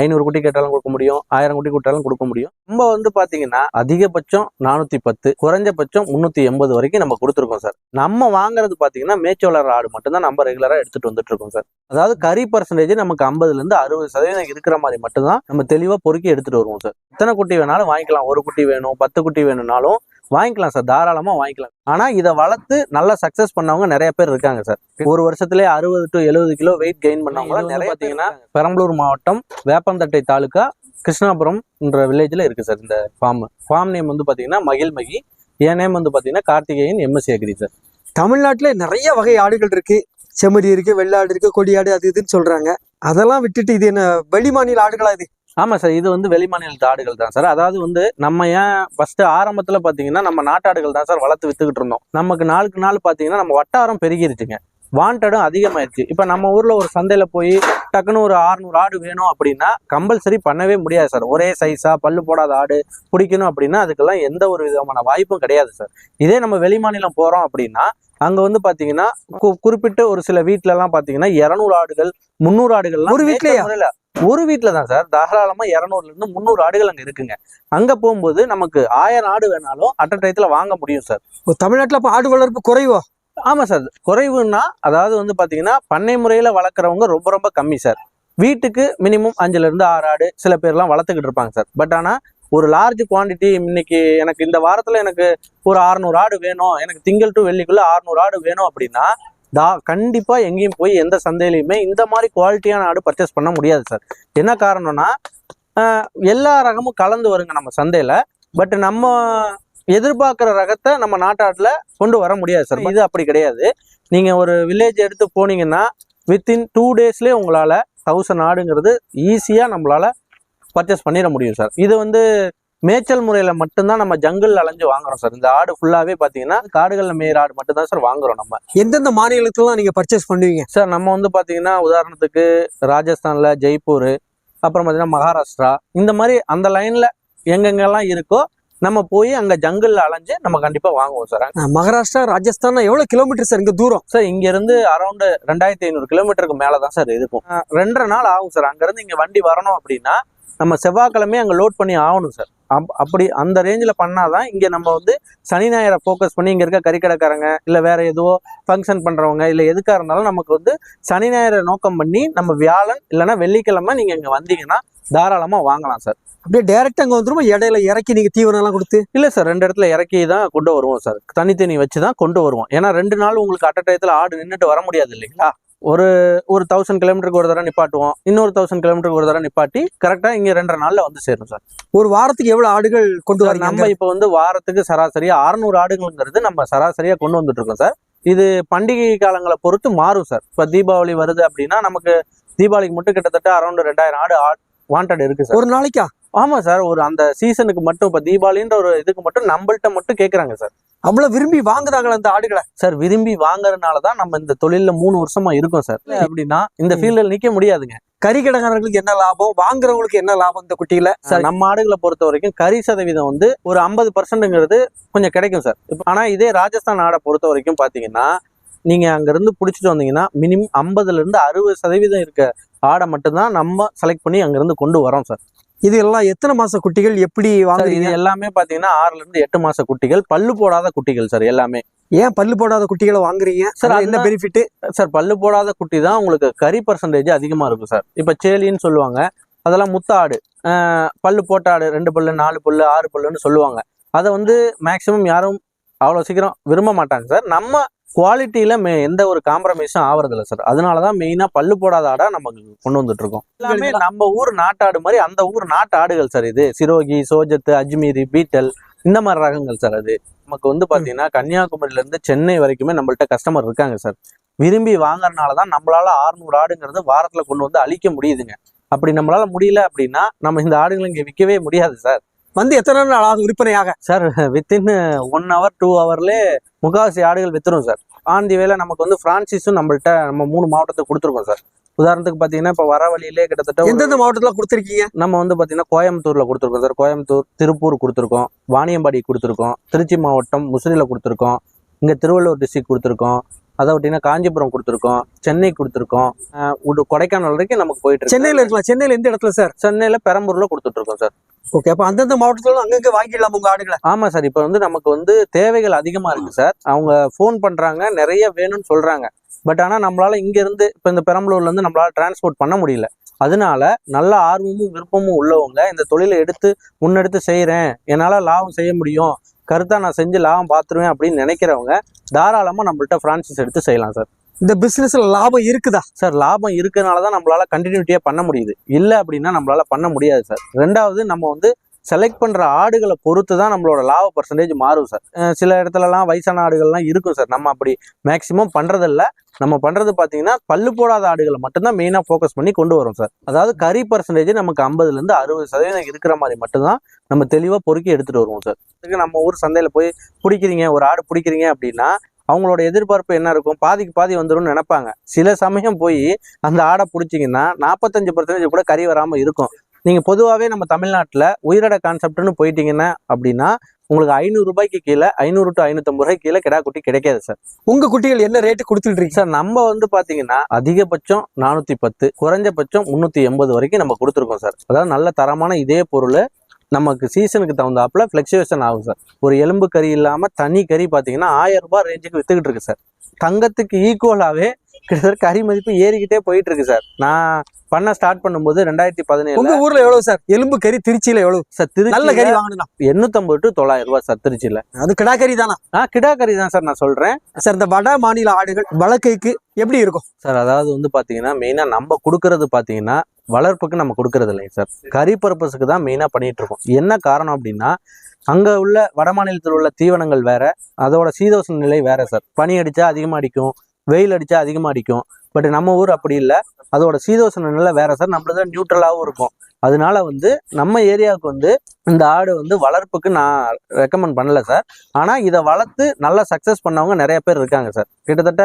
ஐநூறு குட்டி கேட்டாலும் கொடுக்க முடியும் ஆயிரம் குட்டி கேட்டாலும் கொடுக்க முடியும். நம்ம வந்து பாத்தீங்கன்னா அதிகபட்சம் நானூத்தி பத்து குறைஞ்சபட்சம் முன்னூத்தி எண்பது வரைக்கும் நம்ம கொடுத்துருக்கோம் சார். நம்ம வாங்குறது பாத்தீங்கன்னா மேய்ச்சோளர் ஆடு மட்டும்தான் நம்ம ரெகுலரா எடுத்துட்டு வந்துட்டு இருக்கோம் சார். அதாவது கறி பர்சன்டேஜ் நமக்கு ஐம்பதுல இருந்து அறுபது சதவீதம் இருக்கிற மாதிரி மட்டும்தான் நம்ம தெளிவா பொறுக்கி எடுத்துட்டு வருவோம் சார். எத்தனை குட்டி வேணாலும் வாங்கிக்கலாம். ஒரு குட்டி வேணும் பத்து குட்டி வேணும்னாலும் வாங்கிக்கலாம் சார் தாராளமா வாங்கிக்கலாம். ஆனா இதை வளர்த்து நல்லா சக்சஸ் பண்ணவங்க நிறைய பேர் இருக்காங்க சார். ஒரு வருஷத்துலயே அறுபது டு எழுபது கிலோ வெயிட் கெயின் பண்ணவங்க நிறைய பாத்தீங்கன்னா பெரம்பலூர் மாவட்டம் வேப்பந்தட்டை தாலுகா கிருஷ்ணாபுரம் என்ற வில்லேஜ்ல இருக்கு சார் இந்த ஃபார்ம் ஃபார்ம் நேம் வந்து பாத்தீங்கன்னா மகிழ்மகி. என் நேம் வந்து பாத்தீங்கன்னா கார்த்திகேயன் எம்எஸ்சி அக்ரி சார். தமிழ்நாட்டுல நிறைய வகை ஆடுகள் இருக்கு. செம்மறி இருக்கு வெள்ளாடு இருக்கு கொடியாடு அது இதுன்னு சொல்றாங்க. அதெல்லாம் விட்டுட்டு இது என்ன வெளி மாநில ஆடுகளா இது? ஆமா சார் இது வந்து வெளிமாநிலத்து ஆடுகள் தான் சார். அதாவது வந்து நம்ம ஏன் ஃபர்ஸ்ட் ஆரம்பத்துல பாத்தீங்கன்னா நம்ம நாட்டாடுகள் தான் சார் வளர்த்து வித்துக்கிட்டு இருந்தோம். நமக்கு நாளுக்கு நாள் பாத்தீங்கன்னா நம்ம வட்டாரம் பெருகிருச்சுங்க. வாண்டடும் அதிகமாயிருச்சு. இப்ப நம்ம ஊர்ல ஒரு சந்தையில போய் டக்குன்னு ஒரு 600 ஆடு வேணும் அப்படின்னா கம்பல்சரி பண்ணவே முடியாது சார். ஒரே சைஸா பல்லு போடாத ஆடு பிடிக்கணும் அப்படின்னா அதுக்கெல்லாம் எந்த ஒரு விதமான வாய்ப்பும் கிடையாது சார். இதே நம்ம வெளிமாநிலம் போறோம் அப்படின்னா அங்க வந்து பாத்தீங்கன்னா கு- குறிப்பிட்ட ஒரு சில வீட்ல எல்லாம் பாத்தீங்கன்னா இருநூறு ஆடுகள் முந்நூறு ஆடுகள் ஒரு வீட்லயா? ஒரு வீட்ல தான் சார். தாராளமா இருநூறுல இருந்து முந்நூறு ஆடுகள் அங்க இருக்குங்க. அங்க போகும்போது நமக்கு ஆயிரம் ஆடு வேணாலும் அட்ட டயத்துல வாங்க முடியும் சார். தமிழ்நாட்டுல அப்ப ஆடு வளர்ப்பு குறைவோ? ஆமா சார். குறைவுன்னா அதாவது வந்து பாத்தீங்கன்னா பண்ணை முறையில வளர்க்குறவங்க ரொம்ப ரொம்ப கம்மி சார். வீட்டுக்கு மினிமம் அஞ்சுல இருந்து ஆறு ஆடு சில பேர்லாம் வளர்த்துக்கிட்டு இருப்பாங்க சார். பட் ஆனா ஒரு லார்ஜ் குவாண்டிட்டி இன்னைக்கு எனக்கு இந்த வாரத்துல எனக்கு ஒரு 600 ஆடு வேணும். எனக்கு திங்கள் டு வெள்ளிக்குள்ள 600 ஆடு வேணும் அப்படின்னா தா கண்டிப்பாக எங்கேயும் போய் எந்த சந்தையிலையுமே இந்த மாதிரி குவாலிட்டியான ஆடு பர்ச்சேஸ் பண்ண முடியாது சார் என்ன காரணம்னா எல்லா ரகமும் கலந்து வருங்க நம்ம சந்தையில். பட் நம்ம எதிர்பார்க்குற ரகத்தை நம்ம நாட்டாட்டில் கொண்டு வர முடியாது சார் இது அப்படி கிடையாது. நீங்கள் ஒரு வில்லேஜ் எடுத்து போனீங்கன்னா வித்தின் டூ டேஸ்லேயே உங்களால் தௌசண்ட் ஆடுங்கிறது ஈஸியாக நம்மளால பர்ச்சேஸ் பண்ணிட முடியும் சார் இது வந்து மேய்ச்சல் முறையில மட்டும்தான் நம்ம ஜங்கிள் அலைஞ்சு வாங்குறோம் சார் இந்த ஆடு ஃபுல்லாவே பாத்தீங்கன்னா காடுகள்ல மேய்ற ஆடு மட்டும் தான் சார் வாங்குறோம் நம்ம. எந்தெந்த மாநிலத்துலாம் நீங்க பர்ச்சேஸ் பண்ணுவீங்க? சார் நம்ம வந்து பாத்தீங்கன்னா உதாரணத்துக்கு ராஜஸ்தான்ல ஜெய்ப்பூர் அப்புறம் பாத்தீங்கன்னா மகாராஷ்டிரா இந்த மாதிரி அந்த லைன்ல எங்கெங்கெல்லாம் இருக்கோ நம்ம போய் அங்க ஜங்கிள் அலைஞ்சு நம்ம கண்டிப்பா வாங்குவோம் சார் மகாராஷ்டிரா ராஜஸ்தான் எவ்வளவு கிலோமீட்டர் சார் இங்க தூரம்? சார் இங்க இருந்து அரௌண்ட் ரெண்டாயிரத்தி ஐநூறு கிலோமீட்டருக்கு மேல தான் சார் இருக்கும் ரெண்டரை நாள் ஆகும் சார் அங்க இருந்து இங்க வண்டி வரணும் அப்படின்னா நம்ம செவ்வாய்க்கிழமை அங்க லோட் பண்ணி ஆகணும் சார் அப்- அப்படி அந்த ரேஞ்சில் பண்ணாதான் இங்க நம்ம வந்து சனி ஞாயிறை ஃபோக்கஸ் பண்ணி இங்க இருக்க கறிக்கடைக்காரங்க இல்ல வேற எதுவோ ஃபங்க்ஷன் பண்றவங்க இல்ல எதுக்கா இருந்தாலும் நமக்கு வந்து சனி ஞாயிறை நோக்கம் பண்ணி நம்ம வியாழன் இல்லைன்னா வெள்ளிக்கிழமை நீங்க இங்க வந்தீங்கன்னா தாராளமா வாங்கலாம் சார் அப்படியே டைரக்டா அங்க வந்துருமா? இடையில இறக்கி நீங்க தீவனம் எல்லாம் கொடுத்து? இல்ல சார் ரெண்டு இடத்துல இறக்கி தான் கொண்டு வருவோம் சார் தனித்தனி வச்சு தான் கொண்டு வருவோம். ஏன்னா ரெண்டு நாள் உங்களுக்கு அட்ட டயத்துல ஆடு நின்றுட்டு வர முடியாது இல்லைங்களா? ஒரு ஒரு தௌசண்ட் கிலோமீட்டருக்கு ஒரு தடவை நிப்பாட்டுவோம். இன்னொரு தௌசண்ட் கிலோமீட்டருக்கு ஒரு தடவை நிப்பாட்டி கரெக்டா இங்க ரெண்டரை நாள்ல வந்து சேரும் சார். ஒரு வாரத்துக்கு எவ்வளவு ஆடுகள் கொண்டு வரீங்க நம்ம இப்போ வந்து வாரத்துக்கு சராசரியா 600 ஆடுகள்ங்கிறது நம்ம சராசரியா கொண்டு வந்துட்டு இருக்கோம் சார். இது பண்டிகை காலங்களை பொறுத்து மாறும் சார். இப்போ தீபாவளி வருது அப்படின்னா நமக்கு தீபாவளிக்கு மட்டும் கிட்டத்தட்ட அரௌண்ட் ரெண்டாயிரம் ஆடு வாண்டட் இருக்கு சார். ஒரு நாளைக்கா? ஆமா சார் ஒரு அந்த சீசனுக்கு மட்டும் இப்போ தீபாவளின்ற ஒரு இதுக்கு மட்டும் நம்மள்ட்ட மட்டும் கேக்குறாங்க சார். அவ்வளவு விரும்பி வாங்குறாங்களா அந்த ஆடுகளை. சார் விரும்பி வாங்குறதுனால தான் நம்ம இந்த தொழில்ல மூணு வருஷமா இருக்கோம் சார். அப்படின்னா இந்த ஃபீல்டில் நிக்க முடியாதுங்க. கறி கடைக்காரர்களுக்கு என்ன லாபம்? வாங்குறவங்களுக்கு என்ன லாபம் இந்த குட்டியில? சார். நம்ம ஆடுகளை பொறுத்த வரைக்கும் கறி சதவீதம் வந்து ஒரு ஐம்பது பர்சன்ட்ங்கிறது கொஞ்சம் கிடைக்கும் சார். இப்போ ஆனா இதே ராஜஸ்தான் ஆடை பொறுத்த வரைக்கும் பாத்தீங்கன்னா நீங்க அங்க இருந்து புடிச்சிட்டு வந்தீங்கன்னா மினிமம் ஐம்பதுல இருந்து அறுபது சதவீதம் இருக்க ஆடை மட்டும்தான் நம்ம செலக்ட் பண்ணி அங்க இருந்து கொண்டு வரோம் சார். இது எல்லாம் எத்தனை மாச குட்டிகள்? எப்படி வாங்குறீங்க? எல்லாமே பாத்தீங்கன்னா ஆறுல இருந்து எட்டு மாச குட்டிகள். பல்லு போடாத குட்டிகள் சார் எல்லாமே. ஏன் பல்லு போடாத குட்டிகளை வாங்குறீங்க? சார், என்ன பெனிஃபிட் சார் பல்லு போடாத குட்டி தான் உங்களுக்கு கறி பர்சன்டேஜ் அதிகமா இருக்கும் சார். இப்ப சேலின்னு சொல்லுவாங்க. அதெல்லாம் முத்த ஆடு ஆஹ் பல்லு போட்ட ஆடு ரெண்டு பல்லு நாலு பல்லு ஆறு பல்லுன்னு சொல்லுவாங்க. அதை வந்து மேக்சிமம் யாரும் அவ்வளோ சீக்கிரம் விரும்ப மாட்டாங்க சார். நம்ம குவாலிட்டியில மே எந்த ஒரு காம்ப்ரமைஸும் ஆவறதில்ல சார் அதனால தான் மெயினா பல்லு போடாத ஆடா நமக்கு கொண்டு வந்துட்டு இருக்கோம் எல்லாமே நம்ம ஊர் நாட்டாடு மாதிரி அந்த ஊர் நாட்டு ஆடுகள் சார் இது. சிரோகி சோஜத்து அஜ்மீரி பீட்டல் இந்த மாதிரி ரகங்கள் சார் அது. நமக்கு வந்து பாத்தீங்கன்னா கன்னியாகுமரியில இருந்து சென்னை வரைக்குமே நம்மள்ட்ட கஸ்டமர் இருக்காங்க சார் விரும்பி வாங்குறதுனால தான் நம்மளால 600 ஆடுங்கிறது வாரத்துல கொண்டு வந்து அழிக்க முடியுதுங்க. அப்படி நம்மளால முடியல அப்படின்னா நம்ம இந்த ஆடுகளை இங்க விற்கவே முடியாது சார் வந்து எத்தனை நாள் ஆகும் விற்பனையாக? Sir within one hour two ஹவர்லே முக்காவாசி ஆடுகள் வித்துரும் சார் ஆன் தி வேலை நமக்கு வந்து பிரான்சிஸும் நம்மள்ட்ட நம்ம மூணு மாவட்டத்துக்கு கொடுத்துருக்கோம் சார். உதாரணத்துக்கு பார்த்தீங்கன்னா இப்போ வர வழியிலே கிட்டத்தட்ட எந்தெந்த மாவட்டத்துல கொடுத்துருக்கீங்க? நம்ம வந்து பார்த்தீங்கன்னா கோயம்புத்தூர்ல கொடுத்துருக்கோம் சார். கோயம்புத்தூர் திருப்பூர் கொடுத்துருக்கோம். வாணியம்பாடி கொடுத்துருக்கோம். திருச்சி மாவட்டம் முசிறியில் கொடுத்துருக்கோம். இங்கே திருவள்ளூர் டிஸ்ட்ரிக்ட் கொடுத்துருக்கோம். அதை விட்டீங்கன்னா காஞ்சிபுரம் கொடுத்துருக்கோம் சென்னை கொடுத்துருக்கோம். கொடைக்கானல் வரைக்கும் நமக்கு போயிட்டு சென்னையில இருக்கலாம் சென்னையில எந்த இடத்துல சார்? சென்னையில பெரம்பூர்ல கொடுத்துட்டு இருக்கோம் சார். ஓகே அப்ப அந்தந்த மாவட்டத்துல அங்கங்க வாங்கிடலாம் உங்க ஆடுகளை? ஆமா சார் இப்போ வந்து நமக்கு வந்து தேவைகள் அதிகமா இருக்கு சார். அவங்க ஃபோன் பண்றாங்க நிறைய வேணும்னு சொல்றாங்க. பட் ஆனா நம்மளால இங்க இருந்து இப்போ இந்த பெரம்பலூர்ல இருந்து நம்மளால டிரான்ஸ்போர்ட் பண்ண முடியல. அதனால நல்ல ஆர்வமும் விருப்பமும் உள்ளவங்க இந்த தொழிலை எடுத்து முன்னெடுத்து செய்றேன். என்னால லாபம் செய்ய முடியும். கருத்தா நான் செஞ்சு லாபம் பார்த்துருவேன் அப்படின்னு நினைக்கிறவங்க தாராளமா நம்மள்ட்ட பிரான்சைஸ் எடுத்து செய்யலாம் சார் இந்த பிசினஸ்ல லாபம் இருக்குதா? சார் லாபம் இருக்கனால தான் நம்மளால கண்டினியூட்டியா பண்ண முடியுது. இல்லை அப்படின்னா நம்மளால பண்ண முடியாது சார் ரெண்டாவது நம்ம வந்து செலக்ட் பண்ணுற ஆடுகளை பொறுத்து தான் நம்மளோட லாப பர்சன்டேஜ் மாறும் சார் சில இடத்துலலாம் வயசான ஆடுகள்லாம் இருக்கும் சார் நம்ம அப்படி மேக்சிமம் பண்ணுறதில்ல நம்ம பண்ணுறது பார்த்தீங்கன்னா பல்லு போடாத ஆடுகளை மட்டும்தான் மெயினாக ஃபோக்கஸ் பண்ணி கொண்டு வரும் சார் அதாவது கறி பர்சன்டேஜ் நமக்கு ஐம்பதுலேருந்து அறுபது சதவீதம் இருக்கிற மாதிரி மட்டும்தான் நம்ம தெளிவாக பொறுக்கி எடுத்துகிட்டு வருவோம் சார் இதுக்கு நம்ம ஊர் சந்தையில் போய் பிடிக்கிறீங்க ஒரு ஆடு பிடிக்கிறீங்க அப்படின்னா அவங்களோட எதிர்பார்ப்பு என்ன இருக்கும்? பாதிக்கு பாதி வந்துரும்னு நினைப்பாங்க. சில சமயம் போய் அந்த ஆடை பிடிச்சிங்கன்னா நாற்பத்தஞ்சு பர்சன்டேஜ் கூட கறி வராமல் இருக்கும். நீங்கள் பொதுவாகவே நம்ம தமிழ்நாட்டில் உயிரட கான்செப்ட்னு போயிட்டீங்கன்னா அப்படின்னா உங்களுக்கு ஐநூறு ரூபாய்க்கு கீழே ஐநூறு டு ஐநூற்றம்பது ரூபாய்க்கு கீழே கிடா குட்டி கிடைக்காது சார். உங்க குட்டிகள் என்ன ரேட்டு கொடுத்துட்டு இருக்கீங்க? சார் நம்ம வந்து பார்த்தீங்கன்னா அதிகபட்சம் நானூற்றி பத்து குறைஞ்சபட்சம் முந்நூற்றி எண்பது வரைக்கும் நம்ம கொடுத்துருக்கோம் சார். அதாவது நல்ல தரமான இதே பொருள் நமக்கு சீசனுக்கு தகுந்தாப்புல ஃப்ளக்சுவேஷன் ஆகும் சார். ஒரு எலும்பு கறி இல்லாமல் தனி கறி பார்த்தீங்கன்னா ஆயிரம் ரூபாய் ரேஞ்சுக்கு வித்துக்கிட்டு இருக்கு சார். தங்கத்துக்கு ஈக்குவலாகவே கிட்டத்தட்ட கறி மதிப்பு ஏறிக்கிட்டே போயிட்டு இருக்கு சார். நான் பண்ண ஸ்டார்ட் பண்ணும்போது ரெண்டாயிரத்தி பதினேழு உங்க ஊர்ல எவ்வளவு சார் எலும்பு கறி திருச்சியில எவ்வளவு? சார் நல்ல திருச்சி கறி வாங்கணும் எண்ணூத்தம்பது டு தொள்ளாயிரம் ரூபாய் சார் திருச்சியில. அது கிடா கறி தானா? ஆ கிடா கறி தான் சார் நான் சொல்றேன். சார் இந்த வட மாநில ஆடுகள் வழக்கைக்கு எப்படி இருக்கும்? சார் அதாவது வந்து பாத்தீங்கன்னா மெயினா நம்ம கொடுக்கறது பாத்தீங்கன்னா வளர்ப்புக்கு நம்ம கொடுக்கறது இல்லைங்க சார் கறி பர்பஸுக்கு தான் மெயினா பண்ணிட்டு இருக்கோம். என்ன காரணம் அப்படின்னா அங்க உள்ள வட மாநிலத்தில் உள்ள தீவனங்கள் வேற அதோட சீதோஷண நிலை வேற சார் பனி அடிச்சா அதிகமா அடிக்கும் வெயில் அடிச்சா அதிகமா அடிக்கும். பட் நம்ம ஊர் அப்படி இல்லை. அதோட சீதோஷண நிலை வேற சார். நம்மளது நியூட்ரலாகவும் இருக்கும். அதனால வந்து நம்ம ஏரியாவுக்கு வந்து இந்த ஆடு வந்து வளர்ப்புக்கு நான் ரெக்கமெண்ட் பண்ணல சார். ஆனால் இதை வளர்த்து நல்லா சக்ஸஸ் பண்ணவங்க நிறைய பேர் இருக்காங்க சார். கிட்டத்தட்ட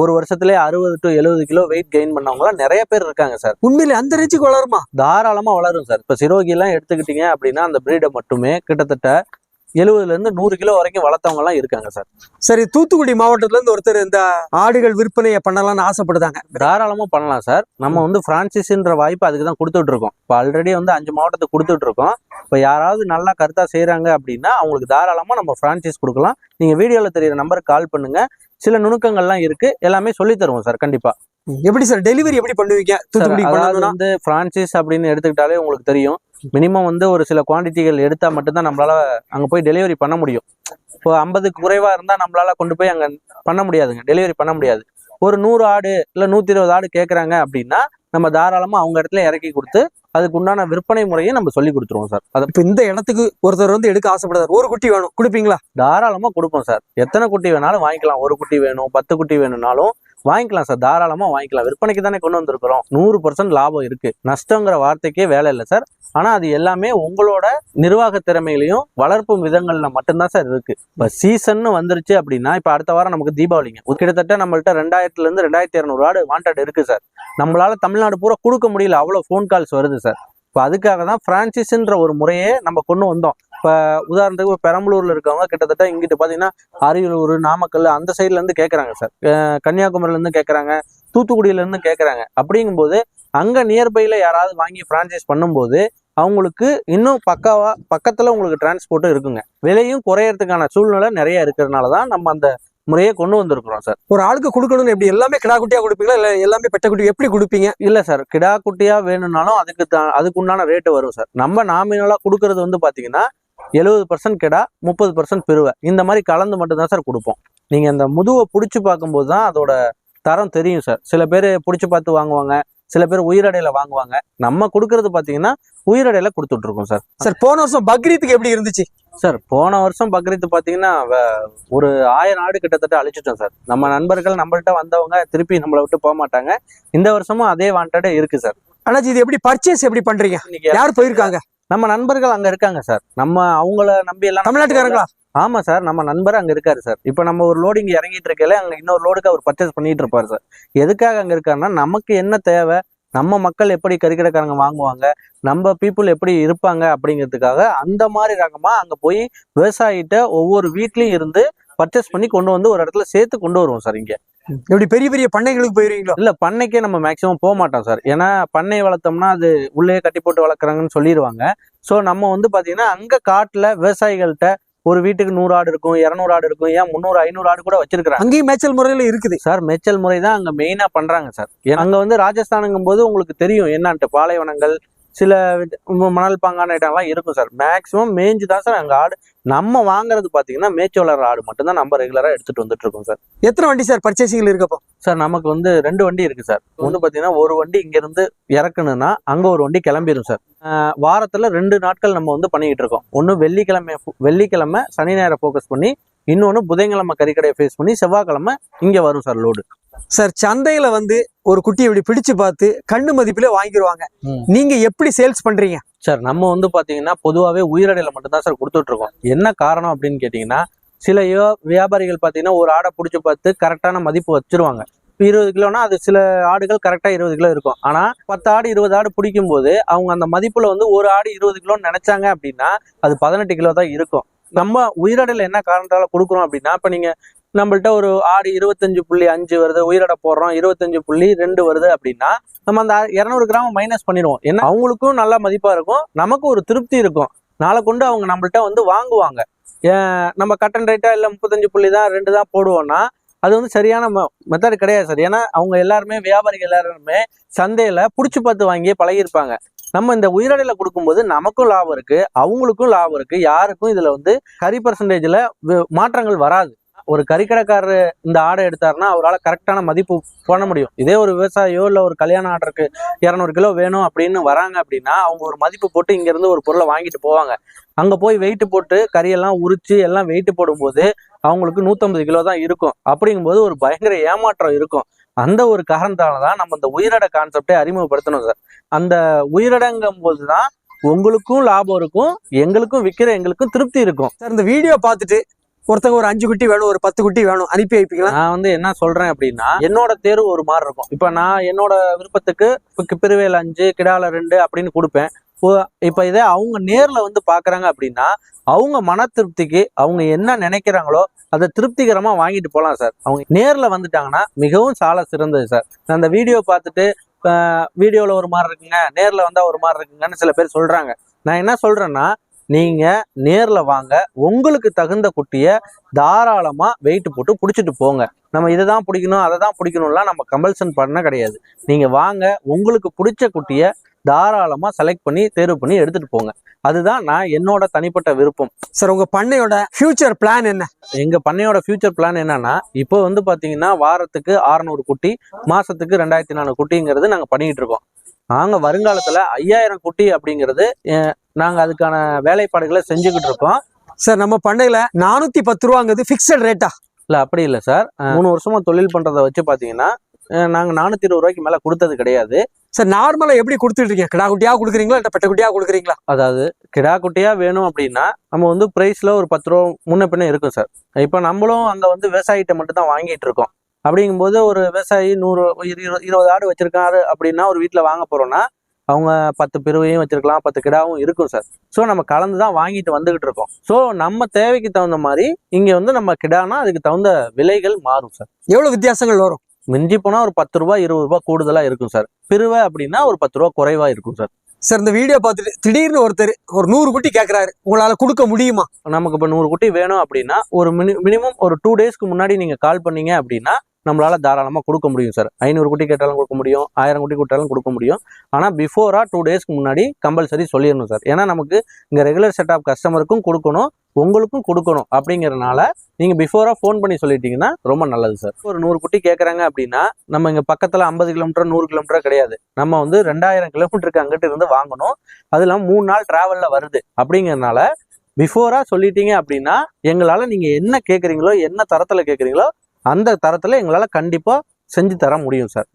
ஒரு வருஷத்துலேயே அறுபது டு எழுபது கிலோ வெயிட் கெயின் பண்ணவங்களாம் நிறைய பேர் இருக்காங்க சார். உண்மையிலே அந்த ரேஞ்சுக்கு வளருமா? தாராளமாக வளரும் சார். இப்போ சிரோகிலாம் எடுத்துக்கிட்டீங்க அப்படின்னா அந்த பிரீடை மட்டுமே கிட்டத்தட்ட எழுபதுலேருந்து நூறு கிலோ வரைக்கும் வளர்த்தவங்கலாம் இருக்காங்க சார். சரி தூத்துக்குடி மாவட்டத்துல இருந்து ஒருத்தர் இந்த ஆடுகள் விற்பனையை பண்ணலாம்னு ஆசைப்படுதாங்க தாராளமாக பண்ணலாம் சார். நம்ம வந்து ஃப்ரான்ச்சைஸின்ற வாய்ப்பு அதுக்கு தான் கொடுத்துட்டு இருக்கோம் இப்போ ஆல்ரெடி வந்து அஞ்சு மாவட்டத்துக்கு கொடுத்துட்டு இருக்கோம் இப்போ யாராவது நல்லா கருத்தாக செய்கிறாங்க அப்படின்னா அவங்களுக்கு தாராளமாக நம்ம ஃப்ரான்ச்சைஸ் கொடுக்கலாம். நீங்கள் வீடியோவில் தெரியிற நம்பருக்கு கால் பண்ணுங்க. சில நுணுக்கங்கள்லாம் இருக்கு. எல்லாமே சொல்லி தருவோம் சார் கண்டிப்பாக எப்படி சார் டெலிவரி எப்படி பண்ணுவீங்க? தூத்துக்குடி வந்து ஃப்ரான்ச்சைஸ் அப்படின்னு எடுத்துக்கிட்டாலே உங்களுக்கு தெரியும். மினிமம் வந்து ஒரு சில குவாண்டிட்டிகள் எடுத்தா மட்டும்தான் நம்மளால அங்க போய் டெலிவரி பண்ண முடியும். இப்போ ஐம்பதுக்கு குறைவா இருந்தா நம்மளால கொண்டு போய் அங்க பண்ண முடியாதுங்க. டெலிவரி பண்ண முடியாது. ஒரு நூறு ஆடு இல்ல நூத்தி இருபது ஆடு கேக்குறாங்க அப்படின்னா நம்ம தாராளமா அவங்க இடத்துல இறக்கி கொடுத்து அதுக்கு உண்டான விற்பனை முறையை நம்ம சொல்லி கொடுத்துருவோம் சார் அதை இப்ப இந்த இடத்துக்கு ஒருத்தர் வந்து எடுக்க ஆசைப்படுறாரு. ஒரு குட்டி வேணும். கொடுப்பீங்களா? தாராளமா கொடுப்போம் சார் எத்தனை குட்டி வேணாலும் வாங்கிக்கலாம். ஒரு குட்டி வேணும் பத்து குட்டி வேணும்னாலும் வாங்கிக்கலாம் சார். தாராளமா வாங்கிக்கலாம். விற்பனைக்கு தானே கொண்டு வந்திருக்கிறோம். நூறு பர்சன்ட் லாபம் இருக்கு. நஷ்டங்கிற வார்த்தைக்கே வேலை இல்லை சார். ஆனா அது எல்லாமே உங்களோட நிர்வாக திறமையிலையும் வளர்ப்பு விதங்கள்ல மட்டும்தான் சார் இருக்கு. இப்ப சீசன் வந்துருச்சு அப்படின்னா இப்ப அடுத்த வாரம் நமக்கு தீபாவளிங்க. கிட்டத்தட்ட நம்மள்ட்ட ரெண்டாயிரத்துல இருந்து ரெண்டாயிரத்தி இரநூறு ஆடு வாண்டட் இருக்கு சார். நம்மளால தமிழ்நாடு பூரா கொடுக்க முடியல. அவ்வளவு ஃபோன் கால்ஸ் வருது சார். இப்போ அதுக்காக தான் பிரான்சிஸ்ன்ற ஒரு முறையே நம்ம கொண்டு வந்தோம். இப்போ உதாரணத்துக்கு இப்போ பெரம்பலூர்ல இருக்கவங்க கிட்டத்தட்ட இங்கிட்டு பார்த்தீங்கன்னா அரியலூர் நாமக்கல் அந்த சைட்ல இருந்து கேட்குறாங்க சார் அஹ் கன்னியாகுமரியில இருந்து கேட்குறாங்க தூத்துக்குடியில இருந்து கேட்குறாங்க அப்படிங்கும்போது அங்க நியர்பைல யாராவது வாங்கி ஃப்ரான்ச்சைஸ் பண்ணும்போது அவங்களுக்கு இன்னும் பக்காவா பக்கத்துல உங்களுக்கு டிரான்ஸ்போர்ட்டும் இருக்குங்க. விலையும் குறையறதுக்கான சூழ்நிலை நிறைய இருக்கிறதுனால தான் நம்ம அந்த முறையை கொண்டு வந்திருக்கிறோம் சார் ஒரு ஆளுக்கு கொடுக்கணும்னு எப்படி எல்லாமே கிடா குட்டியா கொடுப்பீங்களா? இல்ல எல்லாமே பெட்ட குட்டி எப்படி கொடுப்பீங்க? இல்ல சார் கிடா குட்டியா வேணும்னாலும் அதுக்கு தான் அதுக்கு உண்டான ரேட்டு வரும் சார் நம்ம நாமினலா கொடுக்கறது வந்து பாத்தீங்கன்னா எழுபது பர்சன்ட் கிடா முப்பது பர்சன்ட் பெருவை. இந்த மாதிரி கலந்து மட்டும்தான் சார் கொடுப்போம். நீங்க இந்த முதுவை பிடிச்சி பார்க்கும்போது தான் அதோட தரம் தெரியும் சார் சில பேர் பிடிச்சி பார்த்து வாங்குவாங்க சில பேர் உயிரடையில வாங்குவாங்க. நம்ம கொடுக்கறது பாத்தீங்கன்னா உயிரடையில கொடுத்துட்டு இருக்கோம் சார் சார் போன வருஷம் பக்ரீத்துக்கு எப்படி இருந்துச்சு? சார் போன வருஷம் பக்ரீத் பாத்தீங்கன்னா வ- ஒரு ஆயிரம் ஆடு கிட்டத்தட்ட அழிச்சிட்டோம் சார் நம்ம நண்பர்கள் நம்மள்ட்ட வந்தவங்க திருப்பி நம்மளை விட்டு போக மாட்டாங்க. இந்த வருஷமும் அதே வாண்டடே இருக்கு சார் அண்ணாச்சி இது எப்படி பர்ச்சேஸ் எப்படி பண்றீங்க? யார் போயிருக்காங்க? நம்ம நண்பர்கள் அங்க இருக்காங்க சார் நம்ம அவங்கள நம்பி எல்லாம் தமிழ்நாட்டுக்காரங்களா? ஆமா சார் நம்ம நண்பர் அங்க இருக்காரு சார் இப்போ நம்ம ஒரு லோடு இங்க இறங்கிட்டு இருக்கல அங்க இன்னொரு லோடுக்கு அவர் பர்ச்சேஸ் பண்ணிட்டு இருப்பாரு சார் எதுக்காக அங்க இருக்காருன்னா நமக்கு என்ன தேவை நம்ம மக்கள் எப்படி கறிக்கடைக்காரங்க வாங்குவாங்க நம்ம பீப்புள் எப்படி இருப்பாங்க அப்படிங்கிறதுக்காக அந்த மாதிரி ரகமா அங்க போய் விவசாயிட்ட ஒவ்வொரு வீட்லயும் இருந்து பர்ச்சேஸ் பண்ணி கொண்டு வந்து ஒரு இடத்துல சேர்த்து கொண்டு வருவோம் சார் இங்க. எப்படி பெரிய பெரிய பண்ணைகளுக்கு போயிருவீங்களோ? இல்ல பண்ணைக்கே நம்ம மேக்சிமம் போக மாட்டோம் சார். ஏன்னா பண்ணை வளர்த்தோம்னா அது உள்ளே கட்டி போட்டு வளர்க்குறாங்கன்னு சொல்லிடுவாங்க ஸோ நம்ம வந்து பாத்தீங்கன்னா அங்க காட்டுல விவசாயிகள்கிட்ட ஒரு வீட்டுக்கு நூறு ஆடு இருக்கும் இரநூறு ஆடு இருக்கும் ஏன் முந்நூறு ஐநூறு ஆடு கூட வச்சிருக்கிறாங்க. அங்கேயும் மேய்ச்சல் முறையில இருக்குது. சார் மேய்ச்சல் முறை தான் அங்க மெயினா பண்றாங்க சார். அங்க வந்து ராஜஸ்தானுங்கும் போது உங்களுக்கு தெரியும் என்னன்ட்டு பாலைவனங்கள் சில மணல் பாங்கான இடம்லாம் இருக்கும் சார். மேக்சிமம் மேய்ஞ்சு தான் சார் அங்க ஆடு நம்ம வாங்குறது பாத்தீங்கன்னா மேய்ச்சி வளர்ற ஆடு மட்டும்தான் நம்ம ரெகுலரா எடுத்துட்டு வந்துட்டு இருக்கோம் சார். எத்தனை வண்டி சார் பர்ச்சேசிங்ல இருக்கப்போ சார் நமக்கு வந்து ரெண்டு வண்டி இருக்கு சார். வந்து பாத்தீங்கன்னா ஒரு வண்டி இங்க இருந்து இறக்கணும்னா அங்க ஒரு வண்டி கிளம்பிடும் சார். வாரத்துல ரெண்டு நாட்கள் நம்ம வந்து பண்ணிக்கிட்டு இருக்கோம். ஒன்னு வெள்ளிக்கிழமை வெள்ளிக்கிழமை சனி நேரம் ஃபோக்கஸ் பண்ணி இன்னொன்னு புதன்கிழமை கறிக்கடையை ஃபேஸ் பண்ணி செவ்வாய்க்கிழமை இங்க வரும் சார் லோடு சார் சந்தையில வந்து ஒரு குட்டியை இப்படி பிடிச்சு பார்த்து கண்ணு மதிப்புல வாங்கிடுவாங்க ம். நீங்க எப்படி சேல்ஸ் பண்றீங்க? சார் நம்ம வந்து பாத்தீங்கன்னா பொதுவாகவே உயிரடையில மட்டும்தான் சார் கொடுத்துட்ருக்கோம். என்ன காரணம் அப்படின்னு கேட்டிங்கன்னா சில யோ- வியாபாரிகள் பாத்தீங்கன்னா ஒரு ஆடை பிடிச்சி பார்த்து கரெக்டான மதிப்பு வச்சிருவாங்க. இப்போ இருபது கிலோனா அது சில ஆடுகள் கரெக்டா இருபது கிலோ இருக்கும். ஆனா பத்து ஆடு இருபது ஆடு பிடிக்கும் போது அவங்க அந்த மதிப்புல வந்து ஒரு ஆடு இருபது கிலோன்னு நினைச்சாங்க அப்படின்னா அது பதினெட்டு கிலோ தான் இருக்கும். நம்ம உயிரடையில் என்ன காரணத்தால கொடுக்குறோம் அப்படின்னா இப்ப நீங்க நம்மள்ட்ட ஒரு ஆறு இருபத்தஞ்சு புள்ளி அஞ்சு வருது உயிரடை போடுறோம் இருபத்தஞ்சு புள்ளி ரெண்டு வருது அப்படின்னா நம்ம அந்த இரநூறு கிராம் மைனஸ் பண்ணிடுவோம். ஏன்னா அவங்களுக்கும் நல்ல மதிப்பாக இருக்கும். நமக்கும் ஒரு திருப்தி இருக்கும். நாளை கொண்டு அவங்க நம்மள்ட்ட வந்து வாங்குவாங்க. ஏன் நம்ம கட்டன் ரைட்டாக இல்லை முப்பத்தஞ்சு புள்ளி தான் ரெண்டு தான் போடுவோம்னா அது வந்து சரியான மெத்தட் கிடையாது சார். ஏன்னா அவங்க எல்லாருமே வியாபாரிகள் எல்லாருமே சந்தையில் பிடிச்சி பார்த்து வாங்கியே பழகியிருப்பாங்க. நம்ம இந்த உயிரடையில கொடுக்கும்போது நமக்கும் லாபம் இருக்கு அவங்களுக்கும் லாபம் இருக்கு யாருக்கும் இதுல வந்து கறி பர்சன்டேஜ்ல மாற்றங்கள் வராது. ஒரு கறிக்கடைக்காரர் இந்த ஆடை எடுத்தாருன்னா அவரால் கரெக்டான மதிப்பு பண்ண முடியும். இதே ஒரு விவசாயியோ இல்லை ஒரு கல்யாண ஆர்டருக்கு இரநூறு கிலோ வேணும் அப்படின்னு வராங்க அப்படின்னா அவங்க ஒரு மதிப்பு போட்டு இங்கேருந்து ஒரு பொருளை வாங்கிட்டு போவாங்க. அங்கே போய் வெயிட் போட்டு கறியெல்லாம் உரிச்சு எல்லாம் வெயிட் போடும்போது அவங்களுக்கு நூற்றம்பது கிலோ தான் இருக்கும். அப்படிங்கும்போது ஒரு பயங்கர ஏமாற்றம் இருக்கும். அந்த ஒரு காரணத்தால தான் நம்ம இந்த உயிரட கான்செப்டை அறிமுகப்படுத்தணும் சார். அந்த உயிரடங்கும் போது தான் உங்களுக்கும் லாபம் இருக்கும் எங்களுக்கும் விற்கிற எங்களுக்கும் திருப்தி இருக்கும். சார் இந்த வீடியோ பார்த்துட்டு ஒருத்தங்க ஒரு அஞ்சு குட்டி வேணும் ஒரு பத்து குட்டி வேணும் அனுப்பி வைப்பீங்களா? நான் வந்து என்ன சொல்றேன் அப்படின்னா என்னோட தேர்வு ஒரு மாதிரி இருக்கும். இப்ப நான் என்னோட விருப்பத்துக்கு இப்ப பிரிவேல் அஞ்சு கிடால ரெண்டு அப்படின்னு கொடுப்பேன். இப்ப இதே அவங்க நேர்ல வந்து பாக்குறாங்க அப்படின்னா அவங்க மன திருப்திக்கு அவங்க என்ன நினைக்கிறாங்களோ அதை திருப்திகரமா வாங்கிட்டு போகலாம் சார். அவங்க நேர்ல வந்துட்டாங்கன்னா மிகவும் சால சிறந்தது சார். அந்த வீடியோ பார்த்துட்டு வீடியோவில் ஒரு மாதிரி இருக்குங்க நேரில் வந்தால் ஒரு மாதிரி இருக்குங்கன்னு சில பேர் சொல்கிறாங்க நான் என்ன சொல்கிறேன்னா நீங்க நேர்ல வாங்க. உங்களுக்கு தகுந்த குட்டியை தாராளமா வெயிட் போட்டு பிடிச்சிட்டு போங்க. நம்ம இதை தான் பிடிக்கணும் அதை தான் பிடிக்கணும்லாம் நம்ம கம்பல்சன் பண்ண கிடையாது. நீங்க வாங்க. உங்களுக்கு பிடிச்ச குட்டியை தாராளமா செலக்ட் பண்ணி தேர்வு பண்ணி எடுத்துட்டு போங்க. அதுதான் நான் என்னோட தனிப்பட்ட விருப்பம். சார் உங்க பண்ணையோட ஃபியூச்சர் பிளான் என்ன? எங்க பண்ணையோட ஃபியூச்சர் பிளான் என்னன்னா இப்போ வந்து பாத்தீங்கன்னா வாரத்துக்கு 600 குட்டி மாசத்துக்கு ரெண்டாயிரத்தி நானூறு குட்டிங்கிறது நாங்க பண்ணிட்டு இருக்கோம். நாங்க வருங்காலத்துல ஐயாயிரம் குட்டி அப்படிங்கிறது அஹ், நாங்க அதுக்கான வேலைப்பாடுகளை செஞ்சுக்கிட்டு இருக்கோம். சார் நம்ம பண்ணையில நானூத்தி பத்து ரூபாங்கிறது பிக்சட் ரேட்டா இல்ல அப்படி இல்லை சார். மூணு வருஷமா தொழில் பண்றதை வச்சு பாத்தீங்கன்னா அஹ், நாங்க நானூத்தி இருபது ரூபாய்க்கு மேல கொடுத்தது கிடையாது. சார் நார்மலா எப்படி கொடுத்துட்டு இருக்கீங்க? கிடா கொடுக்குறீங்களா இல்ல பெட்ட குட்டியா கொடுக்குறீங்களா? அதாவது கிடா வேணும் அப்படின்னா நம்ம வந்து பிரைஸ்ல ஒரு பத்து ரூபா முன்ன பின்ன இருக்கும் சார். இப்போ நம்மளும் அங்க வந்து விவசாயிகிட்ட மட்டும் தான் வாங்கிட்டு இருக்கோம். அப்படிங்கும்போது ஒரு விவசாயி நூறு இரு- இருபது ஆடு வச்சிருக்காரு அப்படின்னா ஒரு வீட்டில் வாங்க போறோம்னா அவங்க பத்து பெருவையும் வச்சிருக்கலாம் பத்து கிடாவும் இருக்கும் சார் ஸோ நம்ம கலந்து தான் வாங்கிட்டு வந்துகிட்டு இருக்கோம். ஸோ நம்ம தேவைக்கு தகுந்த மாதிரி இங்க வந்து நம்ம கிடானா அதுக்கு தகுந்த விலைகள் மாறும் சார் எவ்வளவு வித்தியாசங்கள் வரும்? மிஞ்சி போனா ஒரு பத்து ரூபாய் இருபது ரூபாய் கூடுதலா இருக்கும் சார் பிரிவை அப்படின்னா ஒரு பத்து ரூபா குறைவா இருக்கும் சார் சார் இந்த வீடியோ பார்த்துட்டு திடீர்னு ஒருத்தர் ஒரு நூறு குட்டி கேக்குறாரு. உங்களால கொடுக்க முடியுமா? நமக்கு இப்போ நூறு குட்டி வேணும் அப்படின்னா ஒரு மினி மினிமம் ஒரு டூ டேஸ்க்கு முன்னாடி நீங்க கால் பண்ணீங்க அப்படின்னா நம்மளால் தாராளமாக கொடுக்க முடியும் சார் ஐநூறு குட்டி கேட்டாலும் கொடுக்க முடியும் ஆயிரம் குட்டி கேட்டாலும் கொடுக்க முடியும். ஆனால் பிஃபோராக டூ டேஸ்க்கு முன்னாடி கம்பல்சரி சொல்லிடணும் சார் ஏன்னா நமக்கு இங்கே ரெகுலர் செட் ஆஃப் கஸ்டமருக்கும் கொடுக்கணும் உங்களுக்கும் கொடுக்கணும் அப்படிங்கிறனால நீங்கள் பிஃபோராக ஃபோன் பண்ணி சொல்லிட்டீங்கன்னா ரொம்ப நல்லது சார் ஒரு நூறு குட்டி கேட்குறாங்க அப்படின்னா நம்ம இங்கே பக்கத்தில் ஐம்பது கிலோமீட்டர் நூறு கிலோமீட்டர் கிடையாது. நம்ம வந்து ரெண்டாயிரம் கிலோமீட்டருக்கு அங்கிட்டு இருந்து வாங்கணும். அது இல்லாமல் மூணு நாள் ட்ராவலில் வருது. அப்படிங்கறதுனால பிஃபோராக சொல்லிட்டீங்க அப்படின்னா எங்களால் நீங்கள் என்ன கேட்குறீங்களோ என்ன தரத்தில் கேட்குறீங்களோ அந்த தரத்தில் எங்களால் கண்டிப்பாக செஞ்சு தர முடியும் சார்.